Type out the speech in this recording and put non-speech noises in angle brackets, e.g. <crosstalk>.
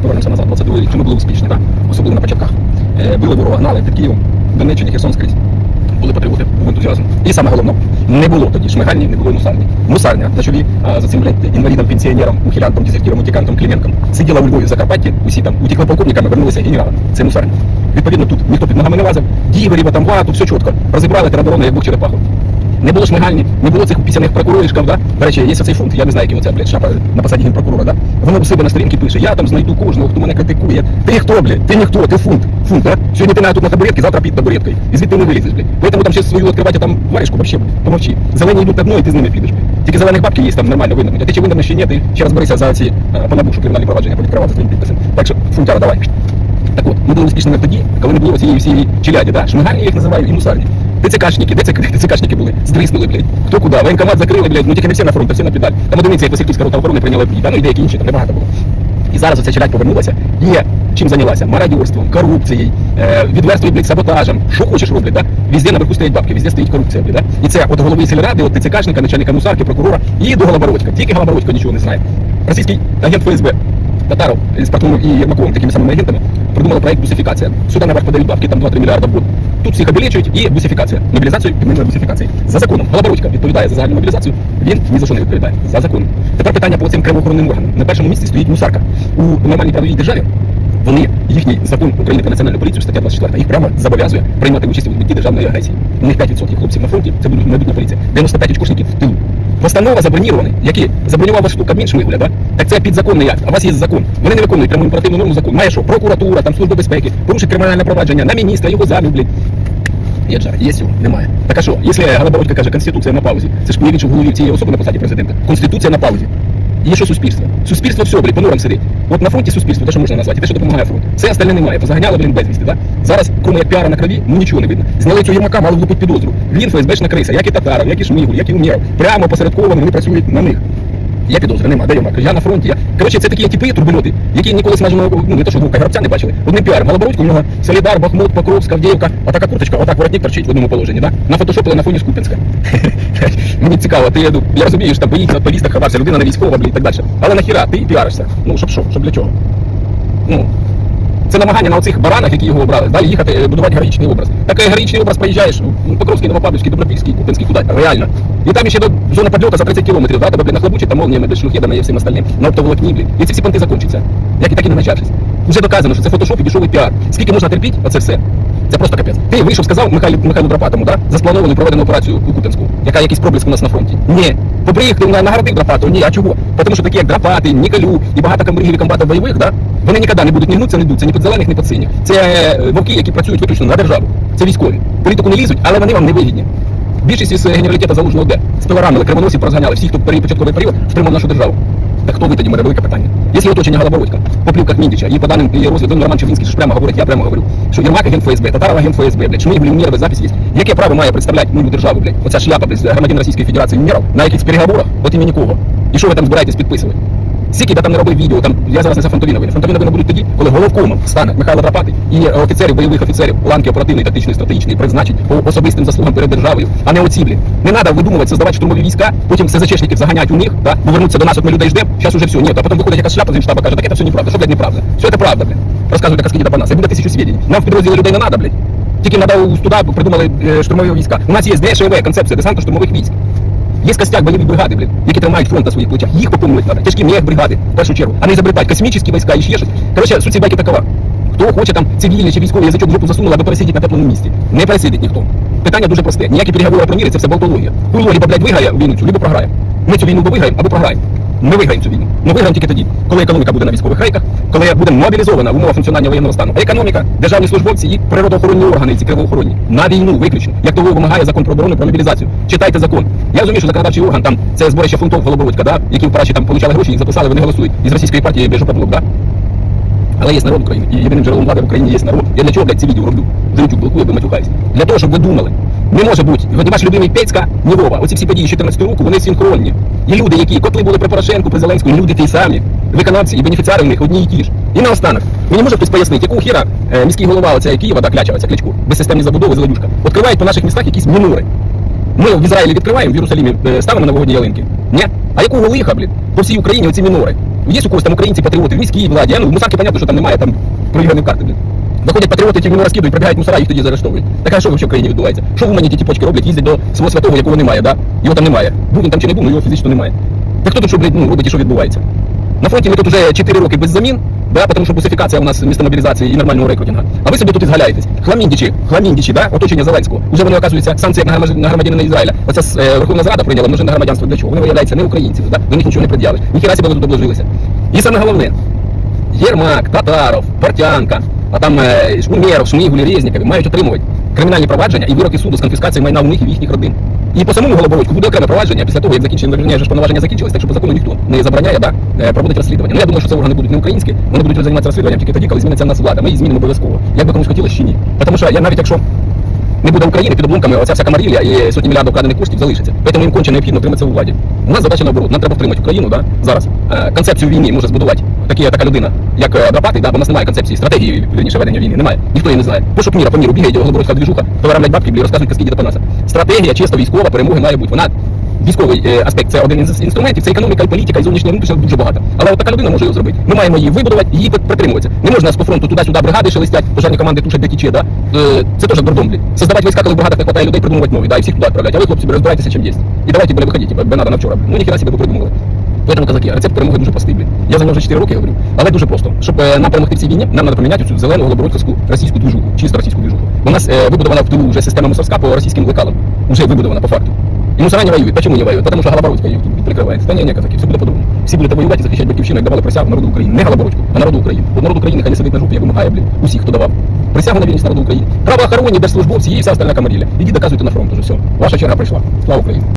Повернемося назад. 22 рік, чому були успішні, так? особливо на початках. Е, Били ворога, гнали під Києвом, Донеччині, Херсон скрізь. Були патріоти, був ентузіазм. І саме головне, не було тоді шмигальні, не було мусарні. Мусарня на чолі а, за цим блядь, інвалідом, пенсіонером, ухилянтом, дезертиром, утікантом, Клименком. Сиділа у Львові в Закарпатті, усі там утікли полковниками, вернулися генералами. Це мусарня. Відповідно, тут ніхто під ногами не лазив, діверів, там тут все чітко. Розібрали тероборони, як Бог черепаху. Не було шмигальні, не було цих пісяних прокуроришків, да? До речі, є оцей фонд, я не знаю, який оце, блядь, шапа на посаді генпрокурора, да? Воно у себе на сторінці пише, я там знайду кожного, хто мене критикує. Ти хто, блядь? Ти ніхто, ти фунт. Фунт, да? Сьогодні ти на тут на табуретці, завтра під табуреткою. І звідти не вилізеш, блядь. Поэтому там ще свою відкривати там варежку, вообще, помовчи. Зелені йдуть на дно, і ти з ними підеш, блядь. Тільки зелених бабки є там нормально винернуть. А ти чи винернеш, ще ні, ти ще розберися за ці е, по набушу кримінальні провадження, будуть кривати твоїм підписом. Так що, фунтяра, давай. Так от, ми були успішними тоді, коли не було цієї всієї челяді, да? Шмигальні я їх називаю і мусарні. Це ТЦКшники були? Здриснули, блядь. Хто куди? Воєнкомат закрили, блядь, ну тільки не всі на фронт, а всі на педаль. Там одиниці, як Васильківська рота охорони прийняла бій, да? ну і деякі інші, там небагато було. І зараз оця челядь повернулася. І чим зайнялася? Мародерством, корупцією, е, відверстою, блядь, саботажем. Що хочеш роблять, да? Везде наверху стоять бабки, везде стоїть корупція, блядь, да? І це от голови сільради, от ТЦКшника, начальника мусарки, прокурора і до Голобородька. Тільки Голобородько нічого не знає. Російський агент ФСБ Татаров з Патоном і Єрмаковим, такими самими агентами, придумали проект бусифікація. Сюди наверх подають бабки, там 2-3 мільярда в год. Тут всіх обілечують і бусифікація. Мобілізацію підмінює бусифікації. За законом. Голобородька відповідає за загальну мобілізацію, він ні за що не відповідає. За законом. Тепер питання по цим правоохоронним органам. На першому місці стоїть мусарка. У нормальній правовій державі вони, їхній закон України про національну поліцію, стаття 24, їх прямо зобов'язує приймати участь у відбитті державної агресії. У них 5% хлопців на фронті, це будуть майбутня поліція. 95 очкушників в тилу. Постанова забронірований, які забронював ваш Кабмін Шмигуля, да? Так це підзаконний акт, а у вас є закон. Вони не виконують пряму імперативну норму закону. Має що? Прокуратура, там служба безпеки, порушить кримінальне провадження на міністра, його замів, блядь. Є жар, є цього, немає. Так а що, якщо Галабородька каже, Конституція на паузі, це ж уявіть, в голові цієї особи на посаді президента. Конституція на паузі. Є що суспільство? Суспільство все, блін, по норам сидить. От на фронті суспільство, те, що можна назвати, те, що допомагає фронт. Все остальне немає. Позаганяло, блін, безвісти, да? Зараз, кроме піара на крові, ну нічого не видно. Зняли цього Єрмака, мали влупити підозру. Він ФСБшна криса, як і Татаров, як і Шмигуль, як і Умєров. Прямо посередковано вони працюють на них. Я підозри, нема, де Єрмак? Я на фронті. Я... Коротше, це такі типи турбольоти, які ніколи смаженого, ну не то, що вовка грабця не бачили. Одним піар, Малобородько, у нього Солідар, Бахмут, Покровська, Авдіївка, отака курточка, отак воротник торчить в одному положенні, да? На фотошопили на фоні Скупінська. <laughs> Мені цікаво, ти я, я розумію, що там боїться на повістах ховався, людина не військова, блін, і так далі. Але нахіра, ти піаришся? Ну, щоб що? Щоб для чого? Ну, це намагання на оцих баранах, які його обрали, далі їхати, е, будувати героїчний образ. Такий героїчний образ поїжджаєш, ну, Покровський, Новопавлівський, Добропільський, Купинський, куди? Реально. І там ще до зони подльота за 30 кілометрів, да, тебе, блін, нахлобучить там молніями, без шлюхедами і всім остальним, на оптоволокні, блін. І ці всі понти закінчаться. Як і так і не почавшись. Вже доказано, що це фотошоп і дешевий піар. Скільки можна терпіти, оце все. Це просто капець. Ти вийшов, сказав Михайлу, Михайлу Драпатому, да, за сплановану проведену операцію у Купинську, яка якийсь проблиск у нас на фронті. Ні. Побриг, на нагородив Драпату, ні, а чого? Тому що такі як Драпати, Ніколю і багато комбригів і комбатів бойових, да, вони ніколи не будуть ні гнуться, ні дуться, ні під зелених, ні під синіх. Це е, вовки, які працюють виключно на державу. Це військові. Політику не лізуть, але вони вам не вигідні. Більшість із е, генералітету залужного де? Спилоранили, кривоносів порозганяли, всіх, хто період початковий період втримав нашу державу. Так хто ви тоді мене велике питання? Якщо оточення Голобородька, по плівках Міндіча, і по даним її розвідом Роман Чевінський ж прямо говорить, я прямо говорю, що Єрмак агент ФСБ, Татаров агент ФСБ, блядь, Шмигаль, Умєров, запись є. Яке право має представляти мою державу, блядь? Оця шляпа, блядь, громадян Російської Федерації Умєров на якихось переговорах, от імені кого? І що ви там збираєтесь підписувати? Скільки би там не робив відео, там я зараз не за фронтові новини. Фронтові новини будуть тоді, коли головкомом стане Михайло Драпатий і е, офіцерів, бойових офіцерів, ланки оперативної, тактичної, стратегічної призначить по особистим заслугам перед державою, а не оці, блін. Не треба видумувати, создавати штурмові війська, потім СЗЧшників заганять у них, да, повернуться до нас, от ми людей ждемо, зараз уже все, ні, а потім виходить якась шляпа з штаба, каже, так це все неправда. Що, блядь, неправда? Все це правда, блін. Розказують казки до нас. І буде тисячу свідень. Нам в підрозділі людей не треба, блядь. Тільки треба туди придумали е, штурмові війська. У нас є ДШВ, концепція десанту штурмових військ. Є костяк бойові бригади, блін, які тримають фронт на своїх плечах. Їх поповнювати треба. Тяжкі мех бригади, в першу чергу. А не изобретати космічні війська і ще щось. Коротше, суть цієї байки такова. Хто хоче там цивільний чи військовий язичок в жопу засунули, аби пересидіти на теплому місці. Не пересидить ніхто. Питання дуже просте. Ніякі переговори про міри, це все болтологія. Хуйло либо, блядь, виграє війну либо програє. Ми цю війну виграємо, або програємо. Ми виграємо цю війну. Ми виграємо тільки тоді, коли економіка буде на військових рейках, коли буде мобілізована в умовах функціонування воєнного стану. Економіка, державні службовці і природоохоронні органи, ці кривоохоронні. На війну виключно. Як того вимагає закон про оборону про мобілізацію. Читайте закон. Я розумію, що законодавчий орган там це зборище фунтов Голобородька, да, які в параші там получали гроші, їх записали, вони голосують. Із російської партії Бежопоблок, да. Але є народ України. І єдиним джерелом влади в Україні є народ. Я для чого, блядь, ці відео роблю? Дрючу блокую, бо матюхаюсь. Для того, щоб ви думали. Не може бути. От ваш любимий Пецька, ні Вова. Оці всі події 14 року, вони синхронні. Є люди, які котли були при Порошенку, при Зеленському, люди ті самі. Виконавці і бенефіціари в них одні і ті ж. І наостанок. Мені може хтось пояснити, яку хіра е, міський голова оця Києва, да, кляча, оця кличку, безсистемні забудови, зеленюшка, відкривають по наших містах якісь мінури. Ми в Ізраїлі відкриваємо, в Єрусалімі е, ставимо новогодні ялинки. Ні? А якого лиха, блін? По всій Україні оці мінори. Є у когось там українці, патріоти, в міській владі, а ну, в мусарки, понятно, що там немає там проіграних карти, блін. Заходять патріоти, ті війну розкидують, прибігають мусора, їх тоді заарештовують. Так а що взагалі в країні відбувається? Що в Умані ті тіпочки роблять, їздять до свого святого, якого немає, да? Його там немає. Був він там чи не був, ну його фізично немає. Так хто тут що, блядь, ну, робить і що відбувається? На фронті ми тут вже 4 роки без замін, да, тому що бусифікація у нас місто мобілізації і нормального рекрутинга. А ви собі тут і згаляєтесь. Хламіндічі, хламіндічі, да, оточення Зеленського. Уже вони, оказується, санкції на громадян- на громадянина Ізраїля. Оця е, Верховна Зрада прийняла множинне громадянство для чого? Вони виявляються не українців, да? до них нічого не пред'явиш. Ніхіра себе ви тут обложилися. І саме головне, Єрмак, Татаров, Портянка, а там е, Шмумєров, Шмигуль, Резнікові мають отримувати кримінальні провадження і вироки суду з конфіскації майна у них і в їхніх родин. І по самому Голобородьку буде окреме провадження після того, як закінчення верніше, ж повноваження закінчилось, так що по закону ніхто не забороняє да, е, проводити розслідування. Ну я думаю, що це органи будуть не українські, вони будуть займатися розслідуванням тільки тоді, коли зміниться в нас влада. Ми її змінимо обов'язково. Як би комусь хотілося чи ні. Тому що я навіть якщо не буде України під обломками, оця вся камарілля і сотні мільярдів вкрадених коштів залишиться. Тому їм конче необхідно триматися у владі. У нас задача наоборот. Нам треба втримати Україну да, зараз. Е, концепцію війни може збудувати такі, така людина, як е, Драпатий, да, бо у нас немає концепції, стратегії вірніше, ведення війни. Немає. Ніхто її не знає. Пошук міра по міру бігають голобородська двіжуха, товарам бабки, блі, розказують казки діда Панаса. Стратегія чисто військова перемоги має бути. Вона Військовий е, аспект це один із інструментів, це економіка, і політика, і зовнішня внутрішня дуже багато. Але от така людина може його зробити. Ми маємо її вибудувати її притримуватися. Не можна з по фронту туди-сюди бригади шелестять, пожарні команди тушать де тіче, да? Е, Це теж дурдом, блін. Создавати війська, коли в бригадах не хватає людей, придумувати нові, да, і всіх туди відправляти. А ви, хлопці, розбирайтеся, чим є. І давайте, бля, виходіть, типа, надо на вчора. Ну, ніхіра себе ви придумали. Поэтому, казаки, рецепт перемоги дуже простий, блін. Я за нього вже 4 роки говорю, але дуже просто. Щоб е, нам перемогти в цій війні, нам треба поміняти цю зелену голобородську російську движуху, чисто російську движуху. У нас е, вибудована в тилу вже система мусорська по російським лекалам. Уже вибудована по факту. И мусора не воюют. Почему не воюют? Потому что Голобородька їх тут прикриває. Та ні, ні, казаки, все буде по-другому. Воювати і захищати батьківщину, як давали присягу народу України. Не Голобородьку, а народу України. От народ України хай не сидить на жопі, як вимагає, блін, усіх, хто давав. Присягу на вірність народу України. Правоохоронні, держслужбовці і вся остальна камарілля. Ідіть доказуйте на фронт уже все. Ваша черга прийшла. Слава Україні!